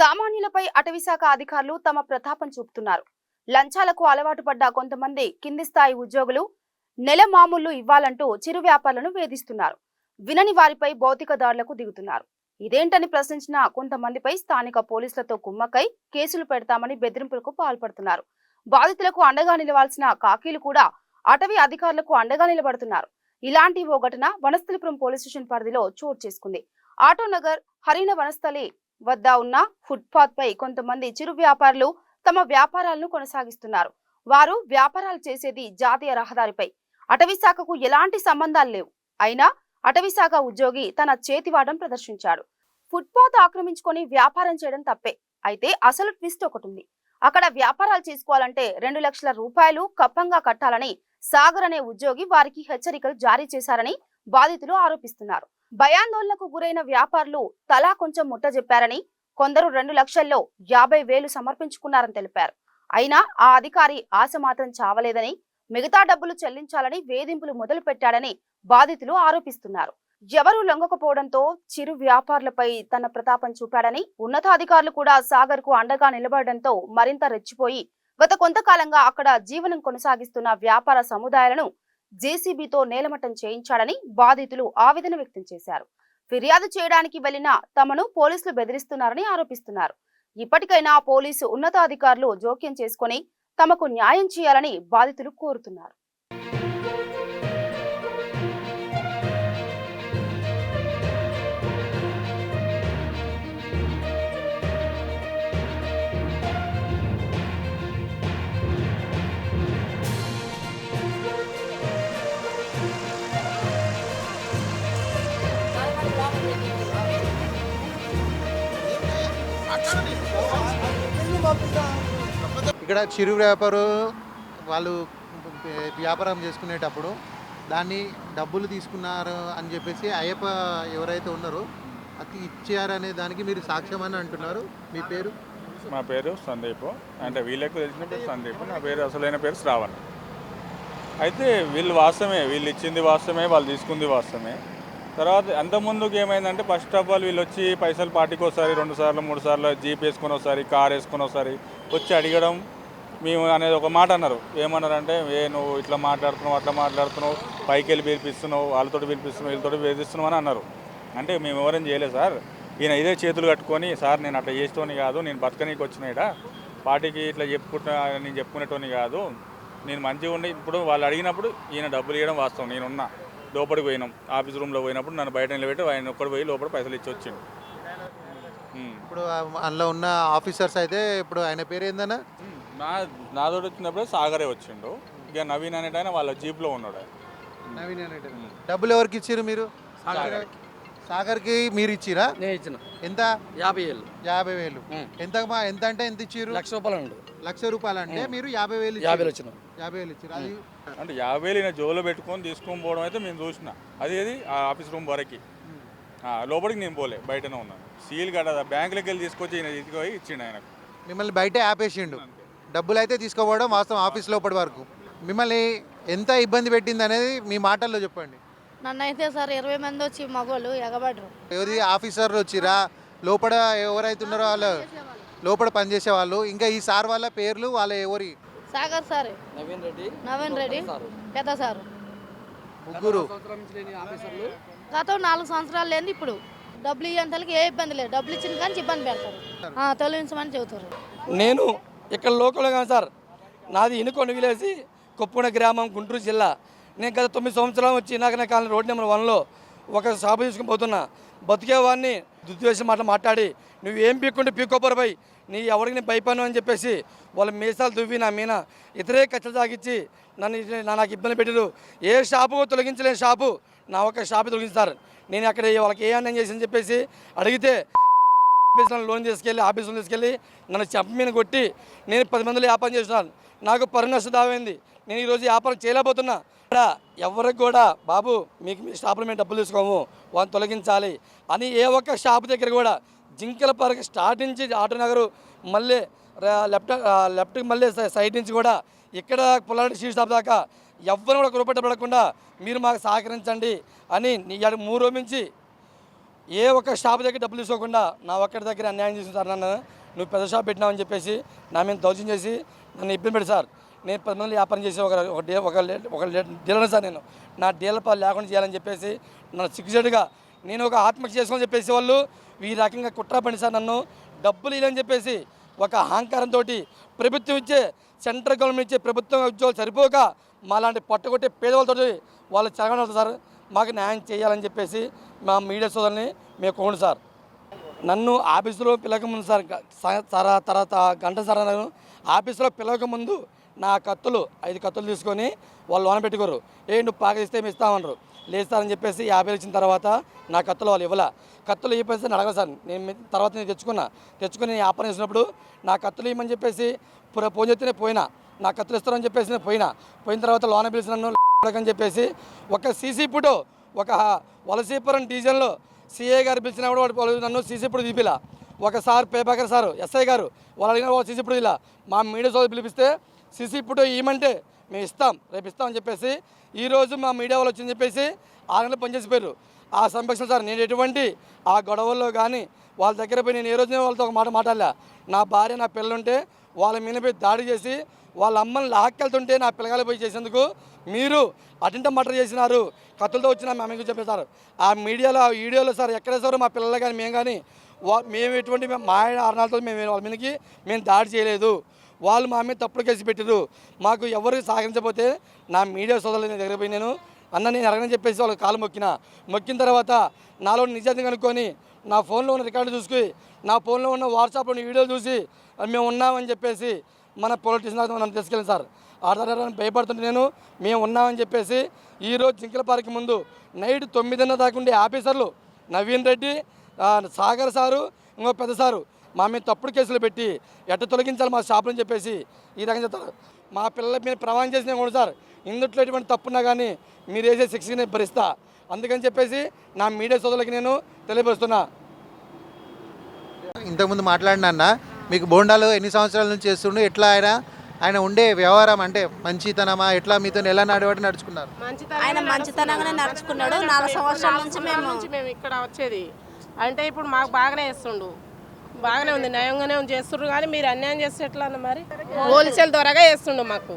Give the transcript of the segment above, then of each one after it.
సామాన్యులపై అటవీశాఖ అధికారులు తమ ప్రతాపం చూపుతున్నారు. లంచాలకు అలవాటు పడ్డ కొంతమంది కింది స్థాయి ఉద్యోగులు నెల మామూళ్ళు ఇవ్వాలంటూ చిరు వ్యాపారులను వేధిస్తున్నారు. వినని వారిపై భౌతిక దాడులకు దిగుతున్నారు. ఇదేంటని ప్రశ్నించిన కొంతమందిపై స్థానిక పోలీసులతో కుమ్మక్కై కేసులు పెడతామని బెదిరింపులకు పాల్పడుతున్నారు. బాధితులకు అండగా నిలవాల్సిన కాకీలు కూడా అటవీ అధికారులకు అండగా నిలబడుతున్నారు. ఇలాంటి ఓ ఘటన వనస్థలిపురం పోలీస్ స్టేషన్ పరిధిలో చోటు చేసుకుంది. ఆటోనగర్ హరిణ వనస్థలి వద్ద ఉన్న ఫుట్పాత్ పై కొంతమంది చిరు వ్యాపారులు తమ వ్యాపారాలను కొనసాగిస్తున్నారు. వారు వ్యాపారాలు చేసేది జాతీయ రహదారిపై. అటవీ శాఖకు ఎలాంటి సంబంధాలు లేవు. అయినా అటవీ శాఖ ఉద్యోగి తన చేతివాటం ప్రదర్శించాడు. ఫుట్పాత్ ఆక్రమించుకొని వ్యాపారం చేయడం తప్పే. అయితే అసలు ట్విస్ట్ ఒకటి ఉంది అక్కడ వ్యాపారాలు చేసుకోవాలంటే రెండు లక్షల రూపాయలు కప్పంగా కట్టాలని సాగర్ అనే ఉద్యోగి వారికి హెచ్చరికలు జారీ చేశారని బాధితులు ఆరోపిస్తున్నారు. భయాందోళనకు గురైన వ్యాపారులు తలా కొంచెం ముట్ట చెప్పారని కొందరు రెండు లక్షల్లో యాభై వేలు సమర్పించుకున్నారని తెలిపారు. అయినా ఆ అధికారి ఆశ మాత్రం చావలేదని మిగతా డబ్బులు చెల్లించాలని వేధింపులు మొదలు పెట్టాడని బాధితులు ఆరోపిస్తున్నారు. ఎవరూ లొంగకపోవడంతో చిరు వ్యాపారులపై తన ప్రతాపం చూపాడని ఉన్నతాధికారులు కూడా సాగర్కు అండగా నిలబడడంతో మరింత రెచ్చిపోయి గత కొంతకాలంగా అక్కడ జీవనం కొనసాగిస్తున్న వ్యాపార సముదాయాలను జేసీబీతో నేలమట్టం చేయించాడని బాధితులు ఆవేదన వ్యక్తం చేశారు. ఫిర్యాదు చేయడానికి వెళ్ళిన తమను పోలీసులు బెదిరిస్తున్నారని ఆరోపిస్తున్నారు. ఇప్పటికైనా పోలీసు ఉన్నతాధికారులు జోక్యం చేసుకొని తమకు న్యాయం చేయాలని బాధితులు కోరుతున్నారు. ఇక్కడ చిరు వ్యాపారు వాళ్ళు వ్యాపారం చేసుకునేటప్పుడు దాన్ని డబ్బులు తీసుకున్నారు అని చెప్పేసి అయ్యప్ప ఎవరైతే ఉన్నారో అది ఇచ్చారనే దానికి మీరు సాక్ష్యం అని అంటున్నారు. మీ పేరు? మా పేరు సందీప్. అంటే వీళ్ళకు తెలిసిన పేరు సందీప్. నా పేరు అసలైన పేరు శ్రావణ్. అయితే వీళ్ళు వాస్తవమే వీళ్ళు ఇచ్చింది వాస్తవమే వాళ్ళు తీసుకుంది వాస్తవమే. తర్వాత అంతకుముందుకు ఏమైందంటే ఫస్ట్ ఆఫ్ ఆల్ వీళ్ళు వచ్చి పైసలు పార్టీకి ఒకసారి రెండు సార్లు మూడు సార్లు జీప్ వేసుకొని ఒకసారి కార్ వేసుకొని ఒకసారి వచ్చి అడగడం మేము అనేది ఒక మాట అన్నారు. ఏమన్నారు అంటే ఏ నువ్వు ఇట్లా మాట్లాడుతున్నావు అట్లా మాట్లాడుతున్నావు పైకి వెళ్ళి పిలిపిస్తున్నావు వాళ్ళతో పిలిపిస్తున్నావు వీళ్ళతో వేధిస్తున్నావు అని అన్నారు. అంటే మేము ఎవరేం చేయలేదు సార్. ఈయన ఇదే చేతులు కట్టుకొని సార్ నేను అట్లా చేసేటోని కాదు నేను బతకనీకి వచ్చినాయిడా పార్టీకి ఇట్లా చెప్పుకుంటా నేను చెప్పుకునేటోని కాదు. నేను మంచిగా ఉండి ఇప్పుడు వాళ్ళు అడిగినప్పుడు ఈయన డబ్బులు ఇవ్వడం వాస్తవం. నేనున్నా లోపలికి పోయినాం. ఆఫీస్ రూమ్లో పోయినప్పుడు నన్ను బయట నిలబెట్టి ఆయన ఒక్కడు పోయి లోపల పైసలు ఇచ్చి వచ్చిండు ఉమ్. ఇప్పుడు అందులో ఉన్న ఆఫీసర్స్ అయితే ఇప్పుడు ఆయన పేరు ఏందన్నా నా నాతో వచ్చినప్పుడే సాగరే వచ్చిండు. ఇక నవీన్ అనేట ఆయన వాళ్ళ జీప్లో ఉన్నాడు ఆయన. నవీన్ డబ్బులు ఎవరికి ఇచ్చారు మీరు? సాగర్కి. మీరు ఇచ్చిరా? నేను ఇచ్చిన. ఎంత? యాభై ఏళ్ళు యాభై వేలు. ఉం. ఎంత మా- ఎంత అంటే ఎంత ఇచ్చారు లక్ష రూపాయలు ఉండు. లక్ష రూపాయలు అంటే మీరు యాభై వేలు యాభై వేలు ఇచ్చారు. వచ్చిన యాభై వేలు ఇచ్చారు అది అంటే యాభై వేలు ఈయన జోలో పెట్టుకొని తీసుకొని పోవడం అయితే మేము చూసిన. అది ఏది? ఆ ఆఫీస్ రూమ్ వరకు. ఆ, లోపలికి నేను పోలే బయటనే ఉన్నాను. సీల్ కట్ట బ్యాంకులకి వెళ్ళి తీసుకొచ్చి ఈయన తీసుకొని ఇచ్చిండు ఆయనకు. మిమ్మల్ని బయట ఆపేసిండు. డబ్బులు అయితే తీసుకోపోవడం వాస్తవం ఆఫీస్ లోపటి వరకు. మిమ్మల్ని ఎంత ఇబ్బంది పెట్టింది అనేది మీ మాటల్లో చెప్పండి. నన్ను అయితే సార్ ఇరవై మంది వచ్చి మగోళ్ళు ఎగబడరు. ఎవరి ఆఫీసర్లు వచ్చిరా? లోపల ఎవరైతే ఉన్నారో వాళ్ళు లోపల పనిచేసే వాళ్ళు. ఇంకా ఈ సార్ వాళ్ళ పేర్లు వాళ్ళ ఎవరి? సాగర్ సార్. నవీన్ రెడ్డి. నవీన్ రెడ్డి. సారు. పెద్ద సారు. ముగ్గురు. గత నాలుగు సంవత్సరాలు లేని ఇప్పుడు. డబ్బులు ఇవ్వడానికి ఏ ఇబ్బంది లేదు. డబ్బులు ఇచ్చిన కానీ ఇబ్బంది పెడతారు. ఆ, తొలగించమని చెబుతారు. నేను ఇక్కడ లోకల్లో కాదు సార్. నాది ఇనుకొని విలేసి కొప్పున గ్రామం గుంటూరు జిల్లా. నేను గత తొమ్మిది సంవత్సరాలు వచ్చి నాకనే కాలనీ రోడ్ నెంబర్ వన్లో ఒక షాపు తీసుకుని పోతున్నా. బతికేవాడిని దుద్వేషం మాట మాట్లాడి నువ్వు ఏం పీక్కుంటే పీక్కోపరపై నీ ఎవరికి నేను భయపడను అని చెప్పేసి వాళ్ళ మీసాలు దువ్వి నా మీన ఇతరే కచ్చలు తాగిచ్చి నన్ను నా నాకు ఇబ్బంది పెట్టారు ఏ షాపు తొలగించలేని షాపు. నా ఒక షాపు తొలగిస్తారు. నేను అక్కడ వాళ్ళకి ఏ అన్యాయం చేసి చెప్పేసి అడిగితే ఆఫీసులను లోన్ తీసుకెళ్ళి ఆఫీసులో తీసుకెళ్ళి నన్ను చెప్ప మీద కొట్టి నేను పది మందిలో వ్యాపారం చేస్తున్నాను నాకు పరినష్ట దావైంది నేను ఈరోజు వ్యాపారం చేయలేకపోతున్నా. ఇక్కడ ఎవరికి కూడా బాబు మీకు మీ షాపులో మేము డబ్బులు తీసుకోము వాళ్ళని తొలగించాలి అని ఏ ఒక్క షాప్ దగ్గర కూడా జింకల పార్క్ స్టార్ట్ నుంచి ఆటో నగరు మళ్ళీ లెఫ్ట్ లెఫ్ట్ లెఫ్ట్కి మళ్ళీ సైడ్ నుంచి కూడా ఇక్కడ పుల్లారెడ్డి షీ షాప్ దాకా ఎవ్వరు కూడా కురపెట్టబడకుండా మీరు మాకు సహకరించండి అని నీ మూడు రోజు నుంచి ఏ ఒక్క షాప్ దగ్గర డబ్బులు తీసుకోకుండా నా ఒక్కడి దగ్గర అన్యాయం చేసిన సార్ నన్ను. నువ్వు పెద్ద షాప్ పెట్టినావని చెప్పేసి నా మీద దౌర్జన్యం చేసి నన్ను ఇబ్బంది పెట్టి సార్. నేను పది మంది వ్యాపారం చేసి ఒక ఒక డే ఒక లే- ఒక డీలర్ సార్ నేను. నా డీలర్ పాలు లేకుండా చేయాలని చెప్పేసి నన్ను సిగ్గుచేటుగా నేను ఒక ఆత్మహత్య చేసుకోని చెప్పేసి వాళ్ళు ఈ రకంగా కుట్ర పని సార్ నన్ను. డబ్బులు ఇవ్వని చెప్పేసి ఒక అహంకారంతో ప్రభుత్వం ఇచ్చే సెంట్రల్ గవర్నమెంట్ ఇచ్చే ప్రభుత్వం ఉద్యోగాలు సరిపోక మాలాంటి పట్టుకొట్టే పేదవాళ్ళతో వాళ్ళు చదవడం సార్. మాకు న్యాయం చేయాలని చెప్పేసి మా మీడియా సోదరుని మేము కోండి సార్. నన్ను ఆఫీసులో పిలకముందు సార్ స- తర- తర్వాత గంట సార్ నన్ను ఆఫీసులో పిలవకముందు నా కత్తులు ఐదు కత్తులు తీసుకొని వాళ్ళు లోన పెట్టుకోరు. ఏ నువ్వు పాక ఇస్తే మేము ఇస్తామన్నారు. లేస్తారని చెప్పేసి యాభై ఇచ్చిన తర్వాత నా కత్తులు వాళ్ళు ఇవ్వాల. కత్తులు ఇవ్వకపోతే నేను అడగదు సార్. నేను తర్వాత నేను తెచ్చుకున్నా. తెచ్చుకుని నేను వ్యాపారం చేసినప్పుడు నా కత్తులు ఇవ్వమని చెప్పేసి పుర- ఫోన్ చేస్తేనే పోయినా. నా కత్తులు ఇస్తారని చెప్పేసి నేను పోయినా. పోయిన తర్వాత లోన పిలిచి నన్ను అని చెప్పేసి ఒక సీసీ ఫోటో ఒక వలసీపురం డివిజన్లో సీఐ గారు పిలిచిన వాడు నన్ను సీసీ ఫోటో తీపిలా. ఒకసారి పేపాకర్ సార్ ఎస్ఐ గారు వాళ్ళు అడిగిన వాళ్ళు సీసీ ఫుడ్ ఇలా మా మీడియా సోదరు పిలిపిస్తే సీసీ ఫోటో ఇవ్వమంటే మేము ఇస్తాం రేపు ఇస్తామని చెప్పేసి ఈరోజు మా మీడియా వాళ్ళు వచ్చిందని చెప్పేసి ఆరు గంటలు పనిచేసిపోయారు ఆ సంరక్షణ సార్ నేను ఎటువంటి ఆ గొడవల్లో కానీ వాళ్ళ దగ్గర పోయి నేను ఏ రోజునే వాళ్ళతో ఒక మాట మాట్లాడలే. నా భార్య నా పిల్లలుంటే వాళ్ళ మీద పోయి దాడి చేసి వాళ్ళ అమ్మని లాక్కెళ్తుంటే నా పిల్లగాలి పోయి చేసేందుకు మీరు అటెంట మర్డర్ చేసినారు కత్తులతో వచ్చిన మేము మీకు చెప్పేశారు. ఆ మీడియాలో ఆ వీడియోలో సార్ ఎక్కడ సార్ మా పిల్లలు కానీ మేము కానీ వా మేము ఎటువంటి మేము మా ఆరణాలతో మేము వాళ్ళ మీదకి మేము దాడి చేయలేదు. వాళ్ళు మా మీద తప్పుడు కేసు పెట్టారు మాకు ఎవరు సహకరించకపోతే నా మీడియా సోదరుల దగ్గర పోయి నేను అన్న నేను అడగని చెప్పేసి వాళ్ళకి కాలు మొక్కిన. మొక్కిన తర్వాత నాలో నిజాన్ని కనుక్కొని నా ఫోన్లో ఉన్న రికార్డు చూసుకుని నా ఫోన్లో ఉన్న వాట్సాప్లో ఉన్న వీడియో చూసి మేము ఉన్నామని చెప్పేసి మన పొలిటీషియన్ మనం తీసుకెళ్ళాం సార్. ఆధారాన్ని భయపడుతుంటే నేను మేము ఉన్నామని చెప్పేసి ఈరోజు జింకల పార్క్ ముందు నైట్ తొమ్మిదిన్నర దాకా ఉండే ఆఫీసర్లు నవీన్ రెడ్డి సాగర్ సారు ఇంకో పెద్ద సారు మా మీద తప్పుడు కేసులు పెట్టి ఎట్ట తొలగించాలి మా షాపులని చెప్పేసి ఈ రకంగా చెప్తారు. మా పిల్లల మీద ప్రమాణం చేసిన కూడా సార్ ఇందుట్లో ఎటువంటి తప్పున్నా కానీ మీరు వేసే శిక్షని భరిస్తా. అందుకని చెప్పేసి నా మీడియా సోదరులకి నేను తెలియపరుస్తున్నా. ఇంతకుముందు మాట్లాడినా అన్న మీకు బోండాలు ఎన్ని సంవత్సరాల నుంచి చేస్తుండే? ఎట్లా ఆయన? ఆయన ఉండే వ్యవహారం అంటే మంచితనమా? ఎట్లా మీతో ఎలా నడవటి నడుచుకున్నారు? ఆయన మంచితనంగానే నడుచుకున్నాడు. నాలుగు సంవత్సరాల నుంచి మేము నుంచి మేము ఇక్కడ వచ్చేది. అంటే ఇప్పుడు మాకు బాగానే చేస్తుండు. బాగానే ఉంది. నయంగానే ఉంది. చేస్తుండ్రు కానీ మీరు అన్యాయం చేస్తే ఎట్లా అన్న మరి? హోల్సేల్ ద్వారాగా చేస్తుండు మాకు.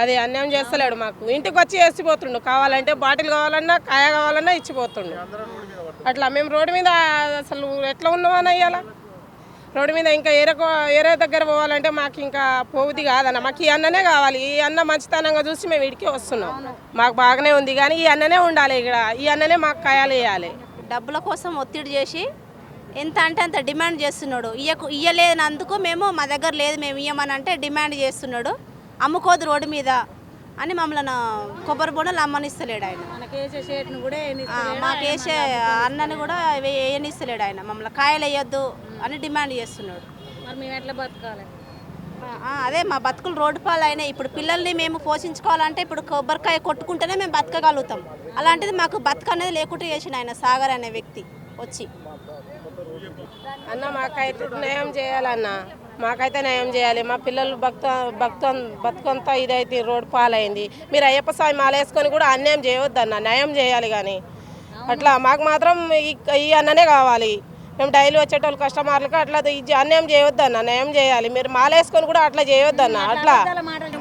అది అన్యాయం చేస్తలేడు మాకు. ఇంటికి వచ్చి వేసిపోతుండు. కావాలంటే బాటిల్ కావాలన్నా కాయ కావాలన్నా ఇచ్చిపోతుండు. అట్లా మేము రోడ్డు మీద అసలు ఎట్లా ఉన్నామని అయ్యాలా రోడ్డు మీద ఇంకా ఏరే ఏరే దగ్గర పోవాలంటే మాకు ఇంకా పోవుది కాదన్న. మాకు ఈ అన్ననే కావాలి. ఈ అన్న మంచితనంగా చూసి మేము ఇడికి వస్తున్నాం. మాకు బాగానే ఉంది కానీ ఈ అన్ననే ఉండాలి ఇక్కడ. ఈ అన్ననే మాకు కాయాలి వేయాలి డబ్బుల కోసం ఒత్తిడి చేసి ఎంత అంటే అంత డిమాండ్ చేస్తున్నాడు. ఇయ్యకు ఇయ్యలేనందుకు మేము మా దగ్గర లేదు మేము ఇయ్యమని అంటే డిమాండ్ చేస్తున్నాడు. అమ్ముకోదు రోడ్డు మీద. అని మమ్మల్ని కొబ్బరి బొండలు అమ్మనిస్తలేడు ఆయన. ఆ, మాకు వేసే అన్నని కూడా వేయనిస్తలేడు ఆయన. మమ్మల్ని కాయలు వేయొద్దు అని డిమాండ్ చేస్తున్నాడు. అదే మా బతుకులు రోడ్డు పాలు అయినాయి ఇప్పుడు పిల్లల్ని మేము పోషించుకోవాలంటే ఇప్పుడు కొబ్బరికాయ కొట్టుకుంటేనే మేము బతకగలుగుతాం. అలాంటిది మాకు బతుక అనేది లేకుండా చేసిన ఆయన సాగర్ అనే వ్యక్తి వచ్చి. అన్న మాకైతే న్యాయం చేయాలన్న. మాకైతే న్యాయం చేయాలి. మా పిల్లలు భక్త భక్త బతుకంతా ఇదైతే రోడ్ పాలైంది. మీరు అయ్యప్ప స్వామి మాలేసుకొని కూడా అన్యాయం చేయవద్దు అన్న న్యాయం చేయాలి కానీ. అట్లా మాకు మాత్రం ఈ అన్ననే కావాలి. మేము డైలీ వచ్చేటోళ్ళు కస్టమర్లకు అట్లా ఇది అన్యాయం చేయొద్దన్న. న్యాయం చేయాలి. మీరు మాలేసుకొని కూడా అట్లా చేయొద్దన్న. అట్లా.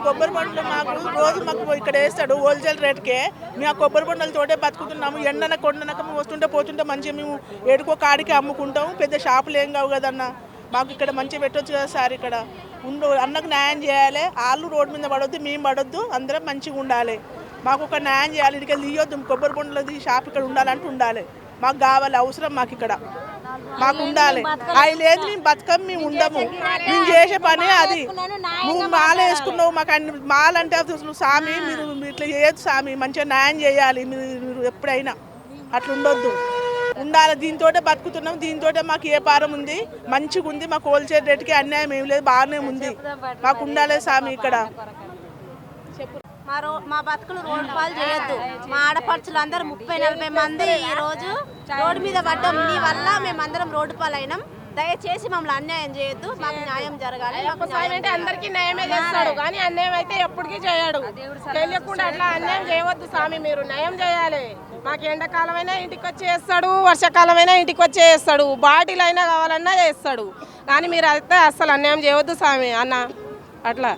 కొబ్బరి బొండలు మాకు రోజు మాకు ఇక్కడ వేస్తాడు హోల్సేల్ రేట్కే. మేము ఆ కొబ్బరి బొండలతోటే బతుకుతున్నాము. ఎండన కొండనక మేము వస్తుంటే పోతుంటే మంచిగా మేము ఏడుకో కాడికి అమ్ముకుంటాం పెద్ద షాపులు ఏం కావు కదన్నా. మాకు ఇక్కడ మంచిగా పెట్టొచ్చు కదా సార్ ఇక్కడ. ఉండు అన్నకు న్యాయం చేయాలి. వాళ్ళు రోడ్డు మీద పడొద్దు మేము పడొద్దు అందరం మంచిగా ఉండాలి. మాకు ఒక న్యాయం చేయాలి ఇక్కడ తీయొద్దు కొబ్బరి బొండలది షాప్ ఇక్కడ ఉండాలంటే ఉండాలి. మాకు కావాలి అవసరం మాకు ఇక్కడ. మాకు ఉండాలి. అవి లేదు మేము బతకం మేము ఉండము. మేము చేసే పని అది. నువ్వు మాల వేసుకున్నావు మాకు అన్ని మాలంటే అసలు సామి మీరు ఇట్లా చేయొద్దు సామి మంచిగా న్యాయం చేయాలి మీరు మీరు ఎప్పుడైనా. అట్లా ఉండొద్దు. ఉండాలి. దీంతోటే బతుకుతున్నాం. దీంతోటే మాకు ఏ పారం ఉంది. మంచిగా ఉంది. మాకు హోల్సేల్ రేట్కి అన్యాయం ఏం లేదు. బాగానే ఉంది. మాకు ఉండాలి సామి ఇక్కడ. మా రో మా బతుకులు రోడ్డు పాలు చేయొద్దు. మా ఆడపడుచులు అందరూ ముప్పై నలభై మంది ఈ రోజు రోడ్డు మీద పడ్డాం. నీ వల్ల మేమందరం రోడ్డు పాలు అయినాం దయచేసి మమ్మల్ని అన్యాయం చేయొద్దు. మాకు న్యాయం జరగాలి. స్వామి అంటే అందరికీ న్యాయమే చేస్తాడు. కానీ అన్యాయం అయితే ఎప్పటికీ చేయడు. తెలియకుండా అట్లా అన్యాయం చేయవద్దు స్వామి మీరు. న్యాయం చేయాలి. మాకు ఎండాకాలమైనా ఇంటికి వచ్చి చేస్తాడు వర్షాకాలమైనా ఇంటికి వచ్చి చేస్తాడు బాటిల్ అయినా కావాలన్నా చేస్తాడు. కానీ మీరు అయితే అస్సలు అన్యాయం చేయవద్దు స్వామి అన్న. అట్లా.